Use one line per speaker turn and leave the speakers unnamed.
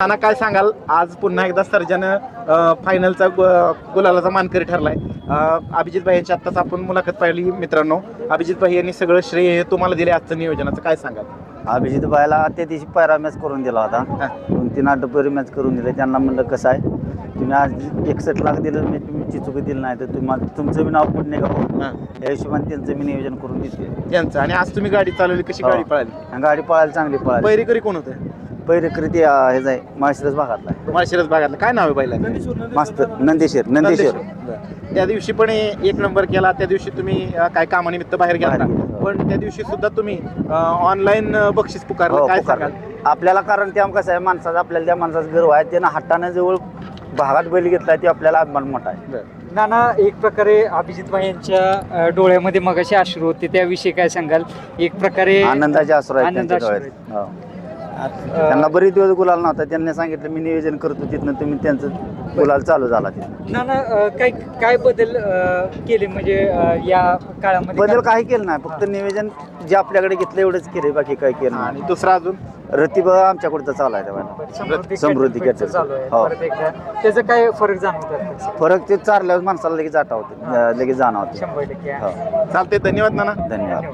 नाना काय सांगाल? आज पुन्हा एकदा सर्जन फायनलचा गुलालाचा मानकरी ठरलाय. अभिजित भाई यांची आत्ताच आपण मुलाखत पाहिली मित्रांनो. अभिजित भाई यांनी सगळं श्रेय हे तुम्हाला दिले आजचं नियोजनाचं. काय सांगाल?
अभिजित भाईला त्या दिवशी पैरा मॅच करून दिला होता.
हा.
दोन तीन आठ पैरी मॅच करून दिले. त्यांना म्हणलं कसं आहे? तुम्ही आज एकसष्ट लाख दिलं मी तुम्ही चुकी दिलं नाही तर तुम्हाला तुमचं बी नाव पुढे का हो.
हा.
या हिशोबाने त्यांचं मी नियोजन करून देते
यांचं आणि आज तुम्ही गाडी चालवली कशी
हो.
गाडी पळाली
गाडी पळायला चांगली पळाली.
कोण होतं?
पैरी कृती हे जाय माळशिरस भागातला आहे.
माळशिरस भागातलं. काय नाव आहे बैला
मस्त नंदेश्वर नंदेश्वर.
बरं. त्या दिवशी पण एक नंबर केला त्या दिवशी तुम्ही अ, काय कामानिमित्त बाहेर गेला
बाहेर.
पण त्या दिवशी सुद्धा तुम्ही ऑनलाईन बक्षीस पुकारलं.
हो
काय
पुकार.
सांगाल?
आपल्याला कारण ते कसं आहे माणसाचं आपल्याला त्या माणसाचं गर्व आहे. त्यानं हट्टानं जवळ भागात बैल घेतलाय ते आपल्याला अभिमान मोठा आहे.
नाना एक प्रकारे अभिजित भाई यांच्या अ, डोळ्यामध्ये मगाशी अश्रू होते. त्याविषयी काय सांगाल? एक प्रकारे
आनंदाचे असू आहेत त्यांच्या
आनंदाचे
डोळ्यात. हो. त्यांना बरेच दिवस गुलाल नव्हता. त्यांनी सांगितलं मी नियोजन करतो तिथनं तुम्ही त्यांचं गुलाल चालू झाला तिथं
अ, काय काय बदल अ, केले? म्हणजे अ, या काळामध्ये
बदल काही केलं नाही. फक्त नियोजन जे आपल्याकडे घेतलं एवढंच केले बाकी काय केलं
आणि दुसरा अजून?
रतिब आमच्याकडचं चालू आहे तेव्हा.
समृद्धी
कॅटरिंग.
चालू आहे.
हो.
परत एकदा. त्याचं काय फरक जाणवतात
फरक ते चारल्यावर माणसाला लगेच आठवते. लगेच जाणवते.
शंभर टक्के.
हो.
चालते धन्यवाद नाना.
धन्यवाद.